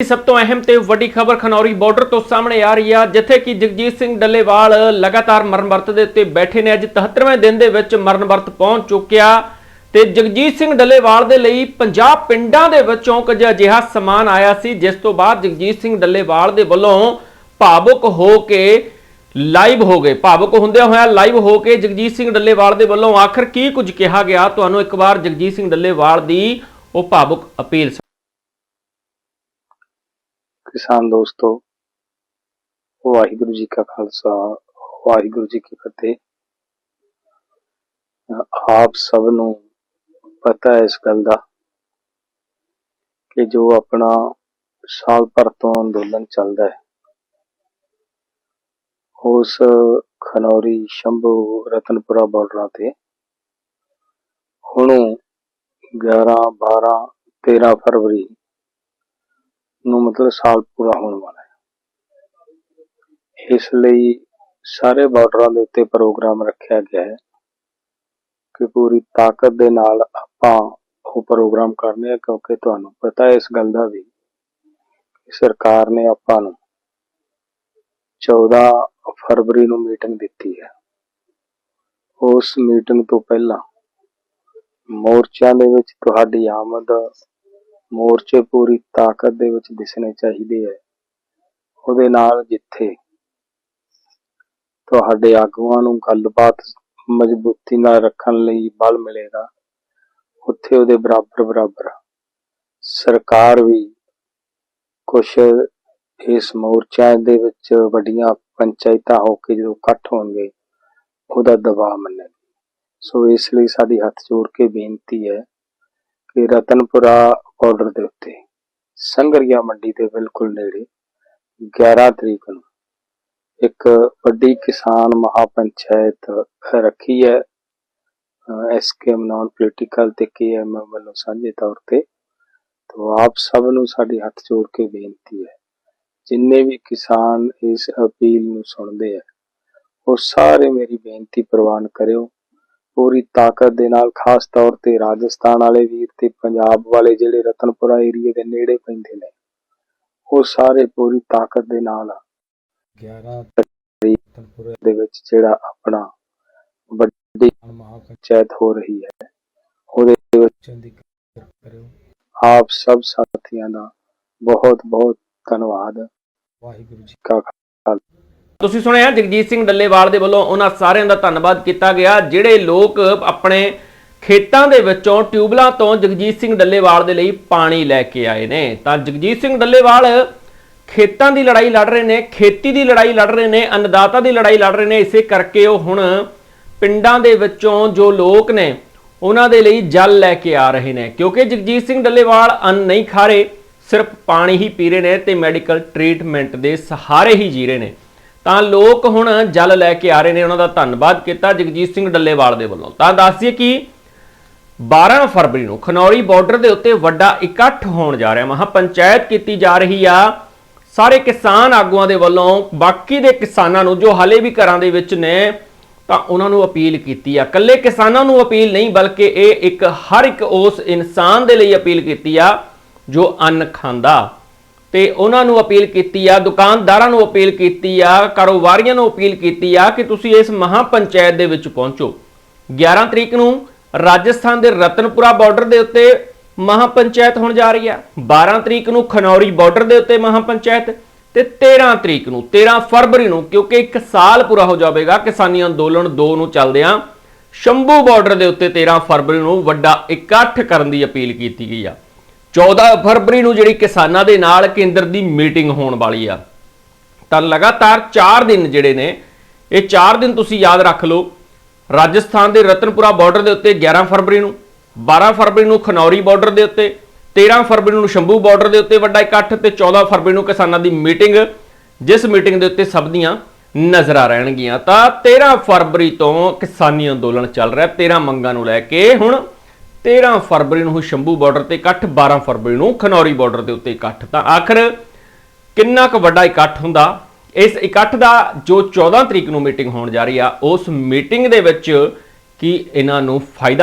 ਸਭ ਤੋਂ ਅਹਿਮ ਤੇ ਵੱਡੀ ਖਬਰ ਖਨੌਰੀ ਬਾਰਡਰ ਤੋਂ ਸਾਹਮਣੇ ਆ ਰਹੀ ਆ, ਜਿੱਥੇ ਕਿ ਜਗਜੀਤ ਸਿੰਘ ਡੱਲੇਵਾਲ ਲਗਾਤਾਰ ਮਰਨ ਵਰਤ ਦੇ ਉੱਤੇ ਬੈਠੇ ਨੇ। ਅੱਜ 73ਵੇਂ ਦਿਨ ਦੇ ਵਿੱਚ ਮਰਨ ਵਰਤ ਪਹੁੰਚ ਚੁੱਕਿਆ ਤੇ ਜਗਜੀਤ ਸਿੰਘ ਡੱਲੇਵਾਲ ਦੇ ਲਈ 50 ਪਿੰਡਾਂ ਦੇ ਵਿੱਚੋਂ ਕੁਝ ਅਜਿਹਾ ਸਮਾਨ ਆਇਆ ਸੀ, ਜਿਸ ਤੋਂ ਬਾਅਦ ਜਗਜੀਤ ਸਿੰਘ ਡੱਲੇਵਾਲ ਦੇ ਵੱਲੋਂ ਭਾਵੁਕ ਹੋ ਕੇ ਲਾਈਵ ਹੋ ਗਏ। ਭਾਵੁਕ ਹੁੰਦਿਆਂ ਹੋਇਆ ਲਾਈਵ ਹੋ ਕੇ ਜਗਜੀਤ ਸਿੰਘ ਡੱਲੇਵਾਲ ਦੇ ਵੱਲੋਂ ਆਖਰ ਕੀ ਕੁਝ ਕਿਹਾ ਗਿਆ? ਤੁਹਾਨੂੰ ਇੱਕ ਵਾਰ ਜਗਜੀਤ ਸਿੰਘ ਡੱਲੇਵਾਲ ਦੀ ਉਹ ਭਾਵੁਕ ਅਪੀਲ ਕਿਸਾਨ ਦੋਸਤੋ, ਵਾਹਿਗੁਰੂ ਜੀ ਕਾ ਖਾਲਸਾ, ਵਾਹਿਗੁਰੂ ਜੀ ਕੀ ਫਤਿਹ। ਆਪ ਸਭ ਨੂੰ ਪਤਾ ਹੈ ਇਸ ਗੱਲ ਦਾ ਕਿ ਜੋ ਆਪਣਾ ਸਾਲ ਭਰ ਤੋਂ ਅੰਦੋਲਨ ਚੱਲਦਾ ਹੈ, ਉਸ ਖਨੌਰੀ ਸ਼ੰਭੂ ਰਤਨਪੁਰਾ ਬਾਰਡਰਾਂ ਤੇ ਹੁਣ 11 12 13 ਫਰਵਰੀ ਨੂੰ ਮਤਲਬ ਸਾਲ ਪੂਰਾ ਹੋਣ ਵਾਲਾ ਹੈ। ਇਸ ਲਈ ਸਾਰੇ ਬਾਰਡਰਾਂ ਦੇ ਉੱਤੇ ਪ੍ਰੋਗਰਾਮ ਰੱਖਿਆ ਗਿਆ ਹੈ ਕਿ ਪੂਰੀ ਤਾਕਤ ਦੇ ਨਾਲ ਆਪਾਂ ਉਹ ਪ੍ਰੋਗਰਾਮ ਕਰਨੇ ਆ, ਕਿਉਂਕਿ ਤੁਹਾਨੂੰ ਪਤਾ ਹੈ ਇਸ ਗੱਲ ਦਾ ਵੀ ਕਿ ਸਰਕਾਰ ਨੇ ਆਪਾਂ ਨੂੰ 14 ਫਰਵਰੀ ਨੂੰ ਮੀਟਿੰਗ ਦਿੱਤੀ ਹੈ। ਉਸ ਮੀਟਿੰਗ ਤੋਂ ਪਹਿਲਾਂ ਮੋਰਚਿਆਂ ਦੇ ਵਿੱਚ ਤੁਹਾਡੀ ਆਮਦ ਮੋਰਚੇ ਪੂਰੀ ਤਾਕਤ ਦੇ ਵਿੱਚ ਦਿਸਣੇ ਚਾਹੀਦੇ ਹੈ। ਉਹਦੇ ਨਾਲ ਜਿੱਥੇ ਤੁਹਾਡੇ ਆਗੂਆਂ ਨੂੰ ਗੱਲਬਾਤ ਮਜ਼ਬੂਤੀ ਨਾਲ ਰੱਖਣ ਲਈ ਬਲ ਮਿਲੇਗਾ, ਉੱਥੇ ਉਹਦੇ ਬਰਾਬਰ ਬਰਾਬਰ ਸਰਕਾਰ ਵੀ ਕੁਛ ਇਸ ਮੋਰਚਾ ਦੇ ਵਿੱਚ ਵੱਡੀਆਂ ਪੰਚਾਇਤਾਂ ਹੋ ਕੇ ਜਦੋਂ ਇਕੱਠ ਹੋਣਗੇ, ਉਹਦਾ ਦਬਾਅ ਮੰਨੇਗੀ ਸੋ ਇਸ ਲਈ ਸਾਡੀ ਹੱਥ ਜੋੜ ਕੇ ਬੇਨਤੀ ਹੈ ਕਿ ਰਤਨਪੁਰਾ ਬਾਰਡਰ ਦੇ ਉੱਤੇ। ਸੰਗਰੀਆ ਮੰਡੀ ਦੇ ਬਿਲਕੁਲ ਨੇੜੇ 11 ਤਰੀਕ ਨੂੰ ਇੱਕ ਵੱਡੀ ਕਿਸਾਨ ਮਹਾਪੰਚਾਇਤ ਰੱਖੀ ਹੈ। ਐਸਕੇਐਮ ਨਾਨ ਪੋਲੀਟੀਕਲ ਤੇ ਕੇਐਮ ਵੱਲੋਂ ਸਾਂਝੇ ਤੌਰ ਤੇ। ਤੋਂ ਆਪ ਸਭ ਨੂੰ ਸਾਡੀ ਹੱਥ ਜੋੜ ਕੇ ਬੇਨਤੀ ਹੈ, ਜਿੰਨੇ ਵੀ ਕਿਸਾਨ ਇਸ ਅਪੀਲ ਨੂੰ ਸੁਣਦੇ ਆ, ਉਹ ਸਾਰੇ ਮੇਰੀ ਬੇਨਤੀ ਪ੍ਰਵਾਨ ਕਰਿਓ। ਪੂਰੀ ਤਾਕਤ ਦੇ ਨਾਲ ਖਾਸ ਤੌਰ ਤੇ ਰਾਜਸਥਾਨ ਵਾਲੇ ਵੀਰ ਤੇ ਪੰਜਾਬ ਵਾਲੇ ਜਿਹੜੇ ਰਤਨਪੁਰਾ ਏਰੀਏ ਦੇ ਨੇੜੇ ਪੈਂਦੇ ਨੇ ਉਹ ਸਾਰੇ ਪੂਰੀ ਤਾਕਤ ਦੇ ਨਾਲ 11 ਰਤਨਪੁਰੇ ਦੇ ਵਿੱਚ ਜਿਹੜਾ ਆਪਣਾ ਵੱਡੀ ਪੰਚਾਇਤ ਹੋ ਰਹੀ ਹੈ ਉਹਦੇ ਵਿੱਚ ਆਪ ਸਭ ਸਾਥੀਆਂ ਦਾ ਬਹੁਤ ਬਹੁਤ ਧੰਨਵਾਦ। ਵਾਹਿਗੁਰੂ ਜੀ ਕਾ ਤੁਸੀਂ ਸੁਣਿਆ ਜਗਜੀਤ ਸਿੰਘ ਡੱਲੇਵਾਲ ਦੇ ਵੱਲੋਂ ਉਹਨਾਂ ਸਾਰਿਆਂ ਦਾ ਧੰਨਵਾਦ ਕੀਤਾ ਗਿਆ, ਜਿਹੜੇ ਲੋਕ ਆਪਣੇ ਖੇਤਾਂ ਦੇ ਵਿੱਚੋਂ ਟਿਊਬਲਾਂ ਤੋਂ ਜਗਜੀਤ ਸਿੰਘ ਡੱਲੇਵਾਲ ਦੇ ਲਈ ਪਾਣੀ ਲੈ ਕੇ ਆਏ ਨੇ। ਤਾਂ ਜਗਜੀਤ ਸਿੰਘ ਡੱਲੇਵਾਲ ਖੇਤਾਂ ਦੀ ਲੜਾਈ ਲੜ ਰਹੇ ਨੇ, ਖੇਤੀ ਦੀ ਲੜਾਈ ਲੜ ਰਹੇ ਨੇ, ਅੰਨਦਾਤਾ ਦੀ ਲੜਾਈ ਲੜ ਰਹੇ ਨੇ, ਇਸੇ ਕਰਕੇ ਉਹ ਹੁਣ ਪਿੰਡਾਂ ਦੇ ਵਿੱਚੋਂ ਜੋ ਲੋਕ ਨੇ, ਉਹਨਾਂ ਦੇ ਲਈ ਜਲ ਲੈ ਕੇ ਆ ਰਹੇ ਨੇ। ਕਿਉਂਕਿ ਜਗਜੀਤ ਸਿੰਘ ਡੱਲੇਵਾਲ ਅੰਨ ਨਹੀਂ ਖਾ ਰਹੇ, ਸਿਰਫ ਪਾਣੀ ਹੀ ਪੀ ਰਹੇ ਨੇ ਤੇ ਮੈਡੀਕਲ ਟ੍ਰੀਟਮੈਂਟ ਦੇ ਸਹਾਰੇ ਹੀ ਜੀ ਰਹੇ ਨੇ। ਤਾਂ ਲੋਕ ਹੁਣ ਜਲ ਲੈ ਕੇ ਆ ਰਹੇ ਨੇ, ਉਹਨਾਂ ਦਾ ਧੰਨਵਾਦ ਕੀਤਾ ਜਗਜੀਤ ਸਿੰਘ ਡੱਲੇਵਾਲ ਦੇ ਵੱਲੋਂ। ਤਾਂ ਦੱਸ ਕਿ 12 ਫਰਵਰੀ ਨੂੰ ਖਨੌਰੀ ਬਾਰਡਰ ਦੇ ਉੱਤੇ ਵੱਡਾ ਇਕੱਠ ਹੋਣ ਜਾ ਰਿਹਾ ਮਹਾ ਪੰਚਾਇਤ ਕੀਤੀ ਜਾ ਰਹੀ ਆ। ਸਾਰੇ ਕਿਸਾਨ ਆਗੂਆਂ ਦੇ ਵੱਲੋਂ, ਬਾਕੀ ਦੇ ਕਿਸਾਨਾਂ ਨੂੰ ਜੋ ਹਾਲੇ ਵੀ ਘਰਾਂ ਦੇ ਵਿੱਚ ਨੇ, ਤਾਂ ਉਹਨਾਂ ਨੂੰ ਅਪੀਲ ਕੀਤੀ ਆ। ਕੱਲੇ ਕਿਸਾਨਾਂ ਨੂੰ ਅਪੀਲ ਨਹੀਂ, ਬਲਕਿ ਇਹ ਇੱਕ, ਹਰ ਇੱਕ ਉਸ ਇਨਸਾਨ ਦੇ ਲਈ ਅਪੀਲ ਕੀਤੀ ਆ, ਜੋ ਅੰਨ ਖਾਂਦਾ। ਤੇ ਉਹਨਾਂ ਨੂੰ ਅਪੀਲ ਕੀਤੀ ਆ, ਦੁਕਾਨਦਾਰਾਂ ਨੂੰ ਅਪੀਲ ਕੀਤੀ ਆ, ਕਾਰੋਬਾਰੀਆਂ ਨੂੰ ਅਪੀਲ ਕੀਤੀ ਆ ਕਿ ਤੁਸੀਂ ਇਸ ਮਹਾ ਪੰਚਾਇਤ ਦੇ ਵਿੱਚ ਪਹੁੰਚੋ। 11 ਤਰੀਕ ਨੂੰ ਰਾਜਸਥਾਨ ਦੇ ਰਤਨਪੁਰਾ ਬਾਰਡਰ ਦੇ ਉੱਤੇ ਮਹਾ ਪੰਚਾਇਤ ਹੋਣ ਜਾ ਰਹੀ ਆ। 12 ਤਰੀਕ ਨੂੰ ਖਨੌਰੀ ਬਾਰਡਰ ਦੇ ਉੱਤੇ ਮਹਾ ਪੰਚਾਇਤ ਤੇ 13 ਤਰੀਕ ਨੂੰ 13 ਫਰਵਰੀ ਨੂੰ, ਕਿਉਂਕਿ ਇੱਕ ਸਾਲ ਪੂਰਾ ਹੋ ਜਾਵੇਗਾ, ਕਿਸਾਨੀ ਅੰਦੋਲਨ 2 ਨੂੰ ਚੱਲਦਿਆਂ ਸ਼ੰਭੂ ਬਾਰਡਰ ਦੇ ਉੱਤੇ 13 ਫਰਵਰੀ ਨੂੰ ਵੱਡਾ ਇਕੱਠ ਕਰਨ ਦੀ ਅਪੀਲ ਕੀਤੀ ਗਈ ਆ। 14 ਫਰਵਰੀ ਨੂੰ ਜਿਹੜੀ ਕਿਸਾਨਾਂ ਦੇ ਨਾਲ ਕੇਂਦਰ ਦੀ ਮੀਟਿੰਗ ਹੋਣ ਵਾਲੀ ਆ। ਤਾਂ ਲਗਾਤਾਰ 4 ਦਿਨ ਜਿਹੜੇ ਨੇ, ਇਹ 4 ਦਿਨ ਤੁਸੀਂ ਯਾਦ ਰੱਖ ਲਓ। ਰਾਜਸਥਾਨ ਦੇ ਰਤਨਪੁਰਾ ਬਾਰਡਰ ਦੇ ਉੱਤੇ 11 ਫਰਵਰੀ ਨੂੰ 12 ਫਰਵਰੀ ਨੂੰ ਖਨੌਰੀ ਬਾਰਡਰ ਦੇ ਉੱਤੇ 13 ਫਰਵਰੀ ਨੂੰ ਸ਼ੰਭੂ ਬਾਰਡਰ ਦੇ ਉੱਤੇ ਵੱਡਾ ਇਕੱਠ ਤੇ 14 ਫਰਵਰੀ ਨੂੰ ਕਿਸਾਨਾਂ ਦੀ ਮੀਟਿੰਗ, ਜਿਸ ਮੀਟਿੰਗ ਦੇ ਉੱਤੇ ਸਭ ਦੀਆਂ ਨਜ਼ਰਾਂ ਰਹਿਣਗੀਆਂ। ਤਾਂ 13 ਫਰਵਰੀ ਤੋਂ ਕਿਸਾਨੀ ਅੰਦੋਲਨ ਚੱਲ ਰਿਹਾ 13 ਮੰਗਾਂ ਨੂੰ ਲੈ ਕੇ ਹੁਣ 13 ਫਰਵਰੀ ਨੂੰ ਸ਼ੰਭੂ ਬਾਰਡਰ ਤੇ ਇਕੱਠ 12 ਫਰਵਰੀ ਨੂੰ ਖਨੌਰੀ ਬਾਰਡਰ ਦੇ ਉੱਤੇ ਇਕੱਠ। ਤਾਂ ਆਖਰ ਕਿੰਨਾ ਕੁ ਵੱਡਾ ਇਕੱਠ ਹੁੰਦਾ? ਇਸ ਇਕੱਠ ਦਾ ਜੋ 14 ਤਰੀਕ ਨੂੰ ਮੀਟਿੰਗ ਹੋਣ ਜਾ ਰਹੀ ਆ, ਉਸ ਮੀਟਿੰਗ ਦੇ ਵਿੱਚ ਕੀ ਇਹਨਾਂ ਨੂੰ ਫਾਇਦਾ